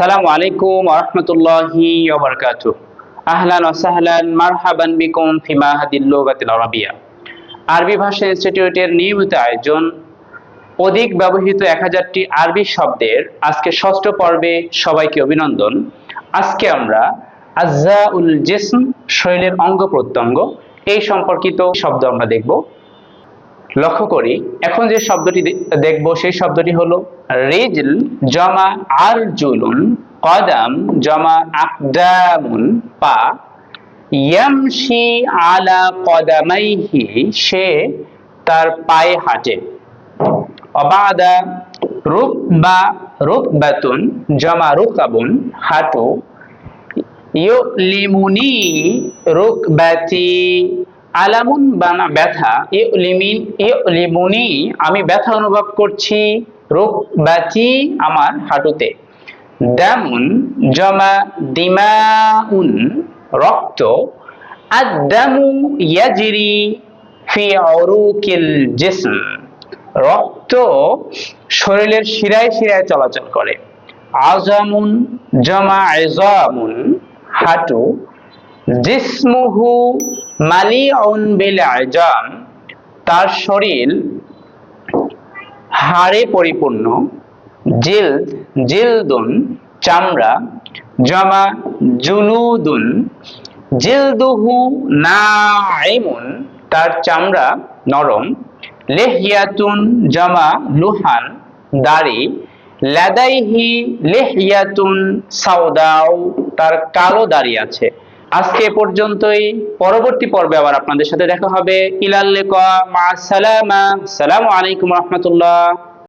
আসসালামু আলাইকুম রহমতুল্লাহি ওবরকাত আহলান ওসাহলান মারহাবান বিকুম ফি মাহাদিল লুগাতিল আরাবিয়া। আরবি ভাষা ইনস্টিটিউটের নিয়মিত আয়োজন, অধিক ব্যবহৃত এক হাজারটি আরবি শব্দের আজকে ষষ্ঠ পর্বে সবাইকে অভিনন্দন। আজকে আমরা আজ্জা উল জিসম শরীরের অঙ্গ প্রত্যঙ্গ, এই সম্পর্কিত শব্দ আমরা দেখব। লক্ষ্য করি, এখন যে শব্দটি দেখব সেই শব্দটি হলো রিজল জমা আর জুলুন কদাম জমা আকদামুন পা ইয়ামশি আলা কদামাইহি সে তার পায়ে হাঁটে। অবাদা রুকবা রুকবাতুন জমা রুকাবুন হাঁটু। ইউলিমুনি রুকবাতি। আলামুন বানা ব্যথা, ইউলিমিন, ইউলিমুনি, আমি ব্যথা অনুভব করছি রুকবাতি আমার হাঁটুতে। দামুন জমা দিমাউন, রক্ত আদামু ইয়াজরি ফি অরুকিল জিসম। রক্ত শরীরের শিরায় শিরায় চলাচল করে। আজামুন জমা এজামুন হাঁটু জিসমুহু মালিউন বিল আজাম তার শরীর হাড়ে পরিপূর্ণ, জিল, জিলদুন, চামড়া, জমা, জুলুদুন, জিলদুহু নাইমুন তার চামড়া নরম, লেহিয়াতুন জমা লুহান, দাড়ি, লাদাইহি লেহিয়াতুন সাউদাও তার কালো দাড়ি আছে। আজকে পর্যন্তই। পরবর্তী পর্বে আবার আপনাদের সাথে দেখা হবে। ইলাল মা সালামা। সালামু আলাইকুম রহমতুল্লাহ।